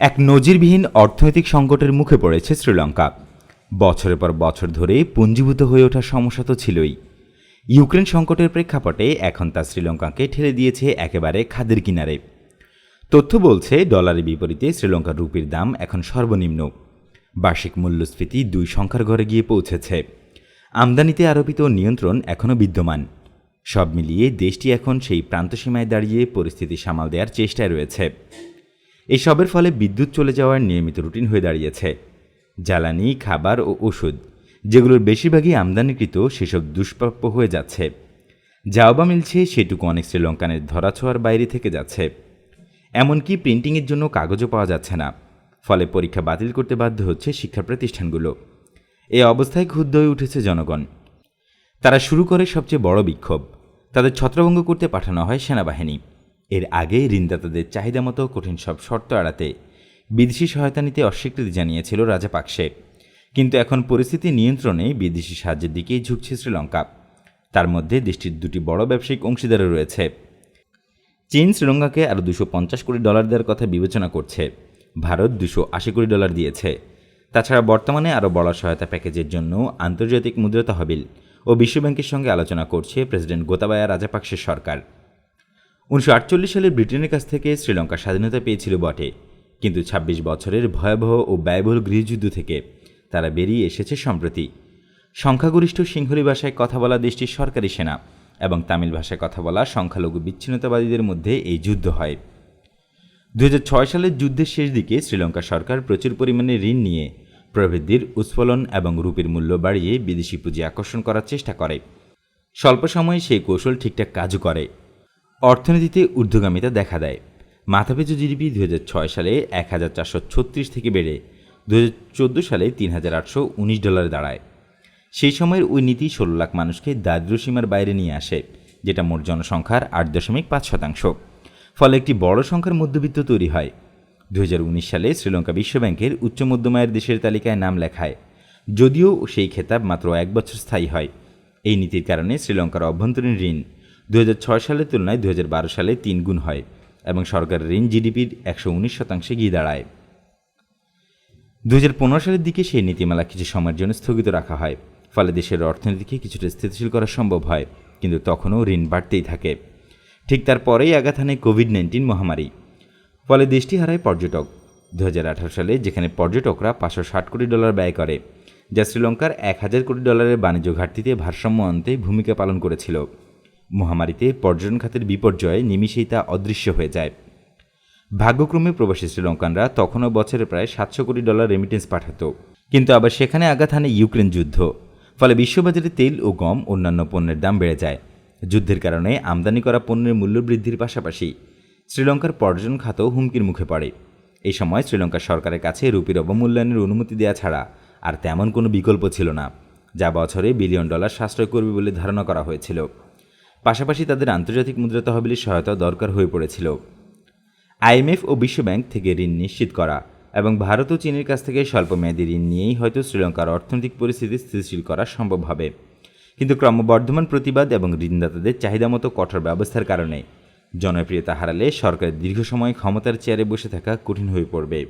এক নজিরবিহীন অর্থনৈতিক সংকটের মুখে পড়েছে শ্রীলঙ্কা। বছরের পর বছর ধরে পুঞ্জীভূত হয়ে ওঠার সমস্যা তো ছিলই। ইউক্রেন সংকটের প্রেক্ষাপটে এখন তা শ্রীলঙ্কাকে ঠেলে দিয়েছে একেবারে খাদের কিনারে। তথ্য বলছে, ডলারের বিপরীতে শ্রীলঙ্কার রুপির দাম এখন সর্বনিম্ন। বার্ষিক মূল্যস্ফীতি দুই সংখ্যার ঘরে গিয়ে পৌঁছেছে। আমদানিতে আরোপিত নিয়ন্ত্রণ এখনও বিদ্যমান। সব মিলিয়ে দেশটি এখন সেই প্রান্তসীমায় দাঁড়িয়ে পরিস্থিতি সামাল দেওয়ার চেষ্টায় রয়েছে। এসবের ফলে বিদ্যুৎ চলে যাওয়ার নিয়মিত রুটিন হয়ে দাঁড়িয়েছে। জ্বালানি, খাবার ও ওষুধ, যেগুলোর বেশিরভাগই আমদানিকৃত, সেসব দুষ্প্রাপ্য হয়ে যাচ্ছে। যাওবা মিলছে, সেটুকু অনেক শ্রীলঙ্কানের ধরাছোঁয়ার বাইরে থেকে যাচ্ছে। এমনকি প্রিন্টিংয়ের জন্য কাগজও পাওয়া যাচ্ছে না। ফলে পরীক্ষা বাতিল করতে বাধ্য হচ্ছে শিক্ষা প্রতিষ্ঠানগুলো। এই অবস্থায় ক্ষুব্ধ হয়ে উঠেছে জনগণ। তারা শুরু করে সবচেয়ে বড় বিক্ষোভ। তাদের ছত্রভঙ্গ করতে পাঠানো হয় সেনাবাহিনী। এর আগে ঋণদাতাদের চাহিদা মতো কঠিন সব শর্ত এড়াতে বিদেশি সহায়তা নিতে অস্বীকৃতি জানিয়েছিল রাজাপাকসে কিন্তু এখন পরিস্থিতি নিয়ন্ত্রণে বিদেশি সাহায্যের দিকেই ঝুঁকছে শ্রীলঙ্কা। তার মধ্যে দেশটির দুটি বড় ব্যবসায়িক অংশীদারও রয়েছে। চীন শ্রীলঙ্কাকে আরও দুশো পঞ্চাশ কোটি ডলার দেওয়ার কথা বিবেচনা করছে। ভারত দুশো আশি কোটি ডলার দিয়েছে। তাছাড়া বর্তমানে আরও বড় সহায়তা প্যাকেজের জন্য আন্তর্জাতিক মুদ্রা তহবিল ও বিশ্বব্যাংকের সঙ্গে আলোচনা করছে প্রেসিডেন্ট গোতাবায়া রাজাপাকসের সরকার। উনিশশো আটচল্লিশ সালে ব্রিটেনের কাছ থেকে শ্রীলঙ্কা স্বাধীনতা পেয়েছিল বটে। কিন্তু ২৬ বছরের ভয়াবহ ও ব্যয়বহুল গৃহযুদ্ধ থেকে তারা বেরিয়ে এসেছে সম্প্রতি। সংখ্যাগরিষ্ঠ সিংহলি ভাষায় কথা বলা দেশটির সরকারি সেনা এবং তামিল ভাষায় কথা বলা সংখ্যালঘু বিচ্ছিন্নতাবাদীদের মধ্যে এই যুদ্ধ হয়। দু হাজার ছয় সালের যুদ্ধের শেষ দিকে শ্রীলঙ্কা সরকার প্রচুর পরিমাণে ঋণ নিয়ে প্রবৃদ্ধির উৎফলন এবং রুপির মূল্য বাড়িয়ে বিদেশি পুঁজি আকর্ষণ করার চেষ্টা করে। স্বল্প সময়ে সেই কৌশল ঠিকঠাক কাজও করে। অর্থনীতিতে ঊর্ধ্বগামিতা দেখা দেয়। মাথাপিছু জিডিপি দুই হাজার ছয় সালে এক হাজার চারশো ছত্রিশ থেকে বেড়ে দু হাজার চোদ্দ সালে তিন হাজার আটশো উনিশ ডলারে দাঁড়ায়। সেই সময়ের ওই নীতি ষোলো লাখ মানুষকে দারিদ্র্যসীমার বাইরে নিয়ে আসে, যেটা মোট জনসংখ্যার আট দশমিক পাঁচ শতাংশ। ফলে একটি বড় সংখ্যার মধ্যবিত্ত তৈরি হয়। দু হাজার উনিশ সালে শ্রীলঙ্কা বিশ্বব্যাংকের উচ্চ মধ্যমায়ের দেশের তালিকায় নাম লেখায়। যদিও সেই খেতাব মাত্র এক বছর স্থায়ী হয়। এই নীতির কারণে শ্রীলঙ্কার অভ্যন্তরীণ ঋণ দু হাজার ছয় সালের তুলনায় দু হাজার বারো সালে তিন গুণ হয় এবং সরকারের ঋণ জিডিপির একশো উনিশ শতাংশে গিয়ে দাঁড়ায়। দু হাজার পনেরো সালের দিকে সেই নীতিমালা কিছু সময়ের জন্য স্থগিত রাখা হয়, ফলে দেশের অর্থনীতিকে কিছুটা স্থিতিশীল করা সম্ভব হয়, কিন্তু তখনও ঋণ বাড়তেই থাকে। ঠিক তারপরেই আঘাত হানে কোভিড নাইন্টিন মহামারী। ফলে দেশটি হারায় পর্যটক। দু হাজার আঠারো সালে যেখানে পর্যটকরা পাঁচশো ষাট কোটি ডলার ব্যয় করে, যা শ্রীলঙ্কার এক হাজার কোটি ডলারের বাণিজ্য ঘাটতিতে ভারসাম্য আনতে ভূমিকা পালন করেছিল। মহামারীতে পর্যটন খাতের বিপর্যয়ে নিমিষেই তা অদৃশ্য হয়ে যায়। ভাগ্যক্রমে প্রবাসী শ্রীলঙ্কানরা তখনও বছরে প্রায় সাতশো কোটি ডলার রেমিটেন্স পাঠাত। কিন্তু আবার সেখানে আঘাত হানে ইউক্রেন যুদ্ধ। ফলে বিশ্ববাজারে তেল ও গম অন্যান্য পণ্যের দাম বেড়ে যায়। যুদ্ধের কারণে আমদানি করা পণ্যের মূল্য বৃদ্ধির পাশাপাশি শ্রীলঙ্কার পর্যটন খাতও হুমকির মুখে পড়ে। এই সময় শ্রীলঙ্কার সরকারের কাছে রুপির অবমূল্যায়নের অনুমতি দেওয়া ছাড়া আর তেমন কোনো বিকল্প ছিল না, যা বছরে বিলিয়ন ডলার সাশ্রয় করবে বলে ধারণা করা হয়েছিল। পাশাপাশি তাদের আন্তর্জাতিক মুদ্রা তহবিলের সহায়তা দরকার হয়ে পড়েছিল। আইএমএফ ও বিশ্বব্যাংক থেকে ঋণ নিশ্চিত করা এবং ভারত ও চীনের কাছ থেকে স্বল্প স্বল্পমেয়াদী ঋণ নিয়েই হয়তো শ্রীলঙ্কার অর্থনৈতিক পরিস্থিতি স্থিতিশীল করা সম্ভব হবে। কিন্তু ক্রমবর্ধমান প্রতিবাদ এবং ঋণদাতাদের চাহিদা মতো কঠোর ব্যবস্থার কারণে জনপ্রিয়তা হারালে সরকারের দীর্ঘ সময় ক্ষমতার চেয়ারে বসে থাকা কঠিন হয়ে পড়বে।